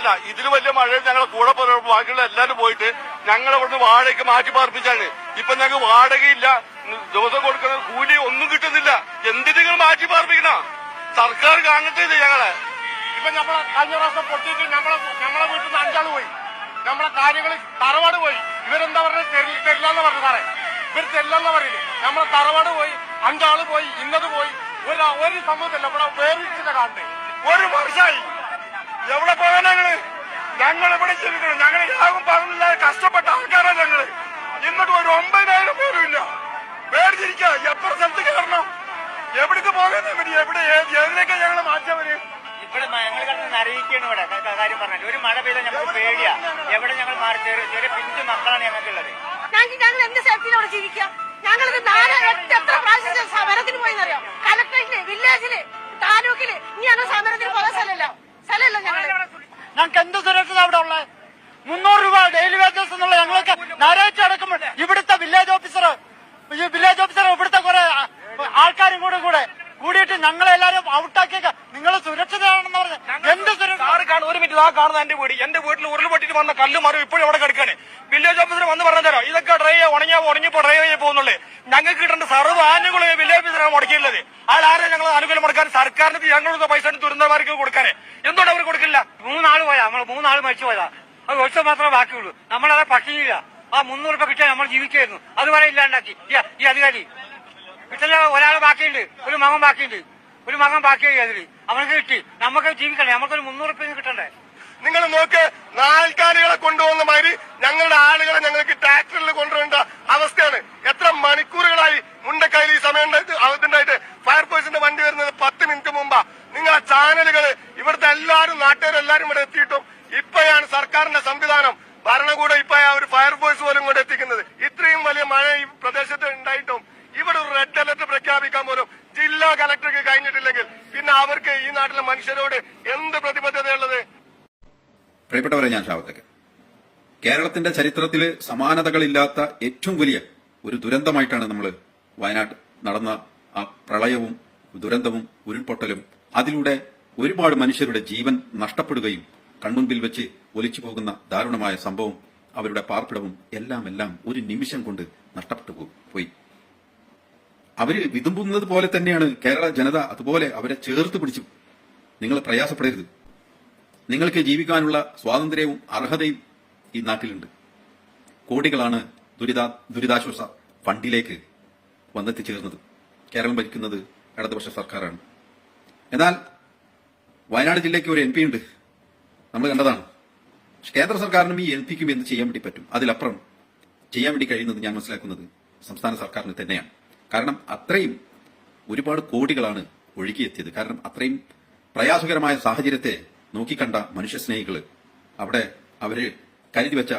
മാത്രമല്ല ഇതിൽ വലിയ മഴ ഞങ്ങളെ കൂടെ ബാക്കിയുള്ള എല്ലാവരും പോയിട്ട് ഞങ്ങൾ അവിടുന്ന് വാടകയ്ക്ക് മാറ്റി പാർപ്പിച്ചാണ്. ഇപ്പൊ ഞങ്ങൾക്ക് വാടകയില്ല. ദിവസം കൊടുക്കുന്ന കൂലി ഒന്നും കിട്ടുന്നില്ല. എന്തിന് നിങ്ങൾ മാറ്റി പാർപ്പിക്കണ? സർക്കാർ കാണട്ടെ ഇത് ഞങ്ങളെ? ഇപ്പൊ നമ്മളെ കഴിഞ്ഞ പ്രാവശ്യം പൊട്ടിയിട്ട് നമ്മളെ നമ്മളെ വീട്ടിൽ നിന്ന് അഞ്ചാൾ പോയി. നമ്മളെ കാര്യങ്ങൾ തറവാട് പോയി. ഇവരെന്താ പറഞ്ഞത്? തരില്ല തരില്ലെന്ന് പറഞ്ഞു സാറേ. ഇവർ തരില്ലെന്ന് പറയുന്നത് നമ്മളെ തറവാട് പോയി അഞ്ചാൾ പോയി ഇന്നത് പോയി. ഒരു ഒരു സംഭവത്തില്ല. ഇവിടെ വേർതിരിച്ചിട്ട് കാണണ്ടേ ഒരു വർഷമായി എവിടെ പോകാൻ ഞങ്ങൾ? ഞങ്ങൾ ഇവിടെ ജീവിക്കണം. ഞങ്ങൾ യാഗം പറഞ്ഞില്ലാതെ കഷ്ടപ്പെട്ട ആൾക്കാരാണ് ഞങ്ങൾ. ഇന്നിട്ട് ഒരു ഒമ്പതിനായിരം പോലും ഇല്ല. പേടിച്ചിരിക്ക. എത്ര സ്ഥലത്ത് കയറണം? എവിടേക്ക് പോകാൻ ഇവിടെ എവിടെ ഏത്- ഞങ്ങളെ ഞങ്ങൾ മാറ്റിയവര് ഇവിടെ ഞങ്ങൾ കിടന്ന് നരയിക്കാണ് ഇവിടെ. കാര്യം പറഞ്ഞാൽ ഒരു മഴ പെയ്താൽ ഞങ്ങൾക്ക് പേടിയാ. എവിടെ ഞങ്ങൾ മാറി ചെറിയ ചെറിയ പിഞ്ചു മക്കളാണ് ഞങ്ങൾക്കുള്ളത്. ഞങ്ങൾ എന്ത് സേഫ്റ്റിയിലൂടെ ജീവിക്കാം? ഞങ്ങളിത് നാല് എട്ട് എത്ര പ്രാവശ്യം സമരത്തിന് പോയെന്നറിയാം? കലക്ടറേറ്റിൽ വില്ലേജിൽ താലൂക്കിൽ. ഇനി ഞങ്ങൾ സമരത്തിന് പോകാൻ സ്ഥലമില്ല. ഞങ്ങൾക്ക് എന്ത് സുരക്ഷ അവിടെ ഉള്ളത് മുന്നൂറ് രൂപ ഡെയിലി വേജസ് എന്നുള്ള ഞങ്ങൾക്ക് നരേറ്റ് അടക്കുമ്പോൾ ഇവിടുത്തെ വില്ലേജ് ഓഫീസർ ഈ വില്ലേജ് ഓഫീസർ ഇവിടുത്തെ കുറെ ആൾക്കാരും കൂടെ കൂടെ കൂടിയിട്ട് ഞങ്ങളെല്ലാരും ഔട്ടാക്കിയേക്ക. നിങ്ങൾ സുരക്ഷിതരാണെന്ന് പറഞ്ഞ. എന്റെ സുരക്ഷ ഒരു മിനിറ്റ് ആ കാണുന്ന എന്റെ വീട്. എന്റെ വീട്ടിൽ ഉരുൾപൊട്ടിട്ട് വന്ന കല്ല് മരം ഇപ്പോഴും അവിടെ കിടക്കാണ്. വില്ലേജ് ഓഫീസർ വന്ന് പറഞ്ഞു തരാം. ഇതൊക്കെ ഡ്രൈ ഉണങ്ങിയാ ഉണങ്ങിപ്പോ ഡ്രൈ ചെയ്യാൻ പോകുന്നുള്ളൂ. ഞങ്ങൾക്ക് കിട്ടേണ്ട സർവ ആനുകൂല്യം വില്ലേജ് ഓഫീസറാണ് മുടക്കിയുള്ളത് അയാൾ ആരെ ഞങ്ങൾ ആനുകൂല്യം മുടക്കാൻ? സർക്കാരിന് ഞങ്ങളുടെ പൈസ ദുരന്തമാർക്ക് കൊടുക്കാനേ. എന്തുകൊണ്ട് അവർ കൊടുക്കില്ല? മൂന്നാൾ പോയാ. നമ്മൾ മൂന്നാൾ മരിച്ചു പോയതാ. അത് ഒറ്റ മാത്രമേ ബാക്കിയുള്ളൂ. നമ്മളത് പട്ടിണിയില്ല ആ മുന്നൂറ് രൂപ കിട്ടിയാൽ നമ്മൾ ജീവിക്കായിരുന്നു അതുവരെ ഇല്ലാണ്ടാക്കി. ഈ അധികാരി. കിട്ടുന്ന ഒരാൾ ബാക്കിയുണ്ട് ഒരു മകൻ ബാക്കിയുണ്ട്. ഒരു മകൻ ബാക്കിയായി അതിൽ അവനക്ക് കിട്ടി. നമുക്ക് ജീവിക്കണ്ടേ? നമുക്കൊരു മുന്നൂറ് രൂപ കിട്ടണ്ടേ? നിങ്ങൾ നോക്ക് നാൽക്കാലികളെ കൊണ്ടുപോകുന്ന മാതിരി ഞങ്ങളുടെ ആളുകളെ ഞങ്ങൾക്ക് ട്രാക്ടറിൽ കൊണ്ടുവരേണ്ട അവസ്ഥയാണ്. എത്ര മണിക്കൂറുകളായി മുണ്ടക്കൈയിൽ ഈ സമയം ഫയർ ഫയർഫോഴ്സിന്റെ വണ്ടി വരുന്നത് പത്ത് മിനിറ്റ് മുമ്പാ. നിങ്ങൾ ആ ചാനലുകൾ ഇവിടുത്തെ എല്ലാവരും നാട്ടുകാരെല്ലാരും ഇവിടെ എത്തിയിട്ടും ഇപ്പോഴാണ് സർക്കാരിന്റെ സംവിധാനം ഭരണകൂടം ഇപ്പോഴാണ് ഒരു ഫയർഫോഴ്സ് പോലും കൂടെ എത്തിക്കുന്നത്. ഇത്രയും വലിയ മഴ ഈ പ്രദേശത്ത് ഉണ്ടായിട്ടും ഇവിടെ ഒരു റെഡ് അലർട്ട് പ്രഖ്യാപിക്കാൻ പോലും ജില്ലാ കലക്ടർക്ക് കഴിഞ്ഞിട്ടില്ലെങ്കിൽ പിന്നെ അവർക്ക് ഈ നാട്ടിലെ മനുഷ്യരോട് എന്ത് പ്രതിബദ്ധതയുള്ളത്? പ്രിയപ്പെട്ടവരെ ഞാൻ ഷാവത്തേക്ക് കേരളത്തിന്റെ ചരിത്രത്തിൽ സമാനതകളില്ലാത്ത ഏറ്റവും വലിയ ഒരു ദുരന്തമായിട്ടാണ് നമ്മൾ വയനാട് നടന്ന ആ പ്രളയവും ദുരന്തവും ഉരുൾപൊട്ടലും. അതിലൂടെ ഒരുപാട് മനുഷ്യരുടെ ജീവൻ നഷ്ടപ്പെടുകയും കൺമുമ്പിൽ വെച്ച് ഒലിച്ചു പോകുന്ന ദാരുണമായ സംഭവം അവരുടെ പാർപ്പിടവും എല്ലാം എല്ലാം ഒരു നിമിഷം കൊണ്ട് നഷ്ടപ്പെട്ടു പോയി. അവർ വിതുമ്പുന്നത് പോലെ തന്നെയാണ് കേരള ജനത അതുപോലെ അവരെ ചേർത്ത് പിടിച്ചു. നിങ്ങൾ പ്രയാസപ്പെടരുത്. നിങ്ങൾക്ക് ജീവിക്കാനുള്ള സ്വാതന്ത്ര്യവും അർഹതയും ഈ നാട്ടിലുണ്ട്. കോടികളാണ് ദുരിതാ ദുരിതാശ്വാസ ഫണ്ടിലേക്ക് വന്നെത്തിച്ചേർന്നത്. കേരളം ഭരിക്കുന്നത് ഇടതുപക്ഷ സർക്കാരാണ്. എന്നാൽ വയനാട് ജില്ലയ്ക്ക് ഒരു എം പി ഉണ്ട്. നമ്മൾ കണ്ടതാണ്. കേന്ദ്ര സർക്കാരിനും ഈ എം പിക്കും എന്ത് ചെയ്യാൻ വേണ്ടി പറ്റും? അതിലപ്പുറം ചെയ്യാൻ വേണ്ടി കഴിയുന്നത് ഞാൻ മനസ്സിലാക്കുന്നത് സംസ്ഥാന സർക്കാരിന് തന്നെയാണ്. കാരണം അത്രയും ഒരുപാട് കോടികളാണ് ഒഴുകിയെത്തിയത്. കാരണം അത്രയും പ്രയാസകരമായ സാഹചര്യത്തെ നോക്കിക്കണ്ട മനുഷ്യസ്നേഹികൾ. അവിടെ അവർ കരുതി വെച്ച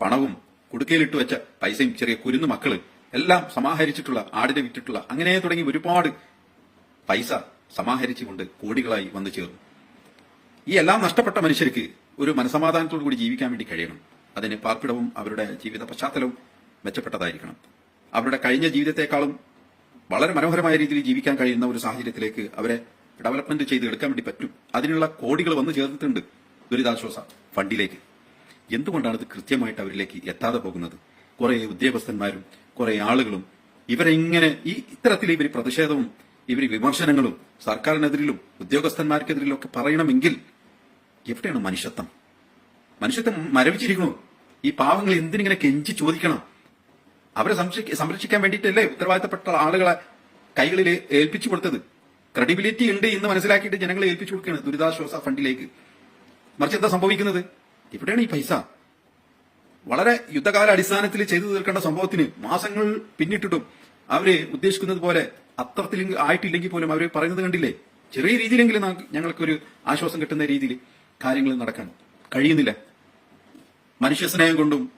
പണവും കുടുക്കയിലിട്ട് വെച്ച പൈസയും ചെറിയ കുരുന്നു മക്കൾ എല്ലാം സമാഹരിച്ചിട്ടുള്ള ആടിനെ വിറ്റിട്ടുള്ള അങ്ങനെ തുടങ്ങി ഒരുപാട് പൈസ സമാഹരിച്ചുകൊണ്ട് കോടികളായി വന്നു ചേർന്നു. ഈ എല്ലാം നഷ്ടപ്പെട്ട മനുഷ്യർക്ക് ഒരു മനസമാധാനത്തോടു കൂടി ജീവിക്കാൻ വേണ്ടി കഴിയണം. അതിന് പാർപ്പിടവും അവരുടെ ജീവിത പശ്ചാത്തലവും മെച്ചപ്പെട്ടതായിരിക്കണം. അവരുടെ കഴിഞ്ഞ ജീവിതത്തെക്കാളും വളരെ മനോഹരമായ രീതിയിൽ ജീവിക്കാൻ കഴിയുന്ന ഒരു സാഹചര്യത്തിലേക്ക് അവരെ ഡെവലപ്മെന്റ് ചെയ്ത് എടുക്കാൻ വേണ്ടി പറ്റും. അതിനുള്ള കോടികൾ വന്നു ചേർന്നിട്ടുണ്ട് ദുരിതാശ്വാസ ഫണ്ടിലേക്ക്. എന്തുകൊണ്ടാണ് ഇത് കൃത്യമായിട്ട് അവരിലേക്ക് എത്താതെ പോകുന്നത്? കുറെ ഉദ്യോഗസ്ഥന്മാരും കുറെ ആളുകളും ഇവരെങ്ങനെ ഈ ഇത്തരത്തിൽ ഇവർ പ്രതിഷേധവും ഇവർ വിമർശനങ്ങളും സർക്കാരിനെതിരിലും ഉദ്യോഗസ്ഥന്മാർക്കെതിരിലും ഒക്കെ പറയണമെങ്കിൽ എവിടെയാണ് മനുഷ്യത്വം? മനുഷ്യത്വം മരവിച്ചിരിക്കണോ ഈ പാവങ്ങൾ എന്തിനിങ്ങനെ കെഞ്ചി ചോദിക്കണം? അവരെ സംരക്ഷി- സംരക്ഷിക്കാൻ വേണ്ടിയിട്ടല്ലേ ഉത്തരവാദിത്തപ്പെട്ട ആളുകളെ കൈകളിൽ ഏൽപ്പിച്ചു കൊടുത്തത്? ക്രെഡിബിലിറ്റി ഉണ്ട് എന്ന് മനസ്സിലാക്കിയിട്ട് ജനങ്ങളെ ഏൽപ്പിച്ചു കൊടുക്കുകയാണ് ദുരിതാശ്വാസ ഫണ്ടിലേക്ക്. മറിച്ച് എന്താ സംഭവിക്കുന്നത്? ഇവിടെയാണ് ഈ പൈസ. വളരെ യുദ്ധകാല അടിസ്ഥാനത്തിൽ ചെയ്തു തീർക്കേണ്ട സംഭവത്തിന് മാസങ്ങൾ പിന്നിട്ടിട്ടും അവർ ഉദ്ദേശിക്കുന്നത് പോലെ അത്രത്തിൽ ആയിട്ടില്ലെങ്കിൽ പോലും അവർ പറയുന്നത് കണ്ടില്ലേ? ചെറിയ രീതിയിലെങ്കിലും ഞങ്ങൾക്ക് ഒരു ആശ്വാസം കിട്ടുന്ന രീതിയിൽ കാര്യങ്ങൾ നടക്കാൻ കഴിയുന്നില്ല. മനുഷ്യ സ്നേഹം കൊണ്ടും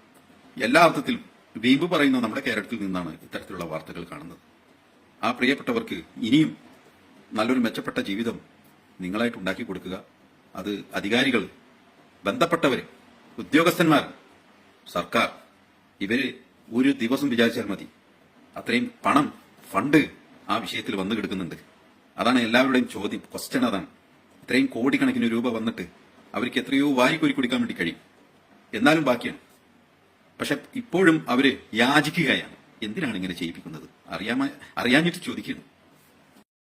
എല്ലാ അർത്ഥത്തിലും വീമ്പ് പറയുന്ന നമ്മുടെ കേരളത്തിൽ നിന്നാണ് ഇത്തരത്തിലുള്ള വാർത്തകൾ കാണുന്നത്. ആ പ്രിയപ്പെട്ടവർക്ക് ഇനിയും നല്ലൊരു മെച്ചപ്പെട്ട ജീവിതം നിങ്ങളായിട്ട് ഉണ്ടാക്കി കൊടുക്കുക. അത് അധികാരികൾ ബന്ധപ്പെട്ടവര് ഉദ്യോഗസ്ഥന്മാർ സർക്കാർ ഇവർ ഒരു ദിവസം വിചാരിച്ചാൽ മതി. അത്രയും പണം ഫണ്ട് ആ വിഷയത്തിൽ വന്നു കിടക്കുന്നുണ്ട്. അതാണ് എല്ലാവരുടെയും ചോദ്യം ക്വസ്റ്റ്യൻ അതാണ്. ഇത്രയും കോടിക്കണക്കിന് രൂപ വന്നിട്ട് അവർക്ക് എത്രയോ വാരിക്കോരി കുടിക്കാൻ വേണ്ടി കഴിയും. എന്നാലും ബാക്കിയാണ്. പക്ഷെ ഇപ്പോഴും അവർ യാചിക്കുകയാണ്. എന്തിനാണ് ഇങ്ങനെ ചെയ്യിപ്പിക്കുന്നത്? അറിയാമ അറിയാഞ്ഞിട്ട് ചോദിക്കുന്നു.